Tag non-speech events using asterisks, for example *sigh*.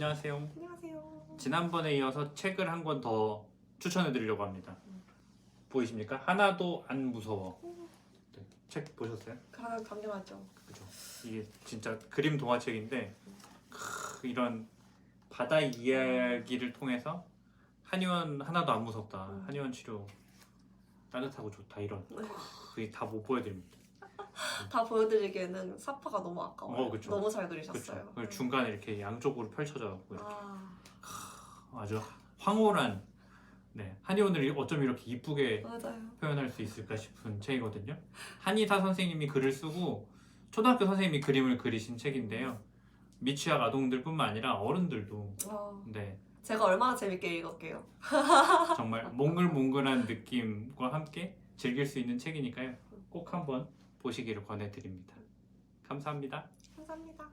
안녕하세요. 안녕하세요. 지난번에 이어서 책을 한 권 더 추천해 드리려고 합니다. 보이십니까? 하나도 안 무서워. 네, 책 보셨어요? 가장 당연하죠. 그죠. 이게 진짜 그림 동화책인데 크, 이런 바다 이야기를 통해서 한의원 하나도 안 무섭다. 음. 한의원 치료 따뜻하고 좋다 이런 네. 그게 다 못 보여드립니다. *laughs* 다 보여드리기에는 사파가 너무 아까워요. 어, 그쵸. 너무 잘 그렇죠. 그리셨어요. 그리고 중간에 이렇게 양쪽으로 펼쳐져 갖고 이렇게 아, 아주 황홀한 네 한의원을 어쩜 이렇게 이쁘게 맞아요. 표현할 수 있을까 싶은 책이거든요. 한의사 선생님이 글을 쓰고 초등학교 선생님이 그림을 그리신 책인데요. 미취학 아동들뿐만 아니라 어른들도 와, 네 제가 얼마나 재밌게 읽었게요. *laughs* 정말 몽글몽글한 느낌과 함께 즐길 수 있는 책이니까요. 꼭 한번 보시기를 권해드립니다. 감사합니다. 감사합니다.